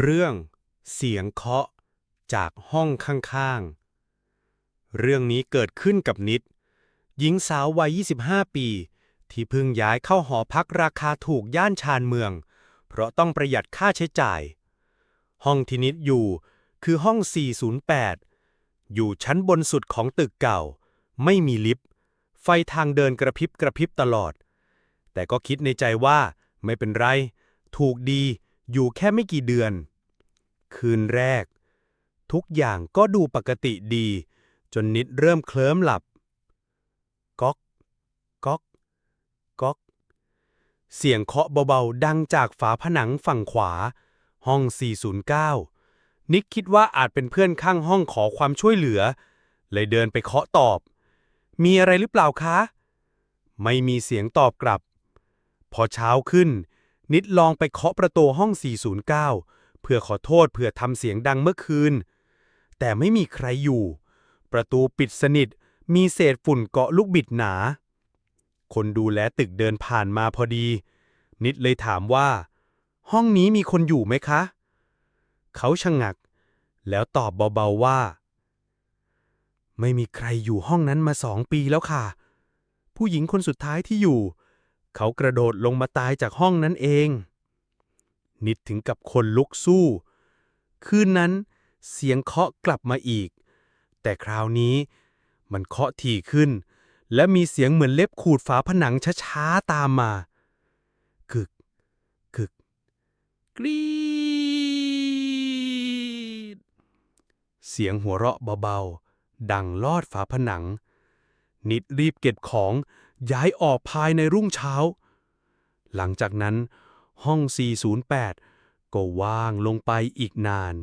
เรื่องเสียงเคาะจากห้องข้างๆ เรื่องนี้เกิดขึ้นกับนิด หญิงสาววัย 25 ปี ที่เพิ่งย้ายเข้าหอพักราคาถูกย่านชานเมือง เพราะต้องประหยัดค่าใช้จ่าย ห้องที่นิดอยู่คือห้อง 408 อยู่ชั้นบนสุดของตึกเก่า ไม่มีลิฟต์ ไฟทางเดินกระพริบกระพริบตลอด แต่ก็คิดในใจว่าไม่เป็นไร ถูกดี อยู่แค่ไม่กี่เดือน คืนแรก ทุกอย่างก็ดูปกติดี จนนิดเริ่มเคลิ้มหลับ ก๊อก ก๊อก ก๊อก เสียงเคาะเบาๆ ดังจากฝาผนังฝั่งขวา ห้อง 409 นิกคิดว่าอาจเป็นเพื่อนข้างห้องขอความช่วยเหลือ เลยเดินไปเคาะตอบ มีอะไรหรือเปล่าคะ ไม่มีเสียงตอบกลับ พอเช้าขึ้น นิดลองไปเคาะประตูห้อง 409 เพื่อขอโทษเพื่อทำเสียงดังเมื่อคืน แต่ไม่มีใครอยู่ ประตูปิดสนิท มีเศษฝุ่นเกาะลูกบิดหนา คนดูแลตึกเดินผ่านมาพอดี นิดเลยถามว่า ห้องนี้มีคนอยู่ไหมคะ เขาชะงัก แล้วตอบเบาๆว่า ไม่มีใครอยู่ห้องนั้นมาสองปีแล้วค่ะ ผู้หญิงคนสุดท้ายที่อยู่ เขากระโดดลงมาตายจากห้องนั้นเอง นิดถึงกับคนลุกสู้ คืนนั้นเสียงเคาะกลับมาอีก แต่คราวนี้มันเคาะถี่ขึ้น และมีเสียงเหมือนเล็บขูดฝาผนังช้าๆตามมากึก กึก กรีด เสียงหัวเราะเบาๆ ดังลอดฝาผนัง นิดรีบเก็บของ ย้ายออกภายในรุ่งเช้า หลังจากนั้นห้อง 408 ก็ว่างลงไปอีกนาน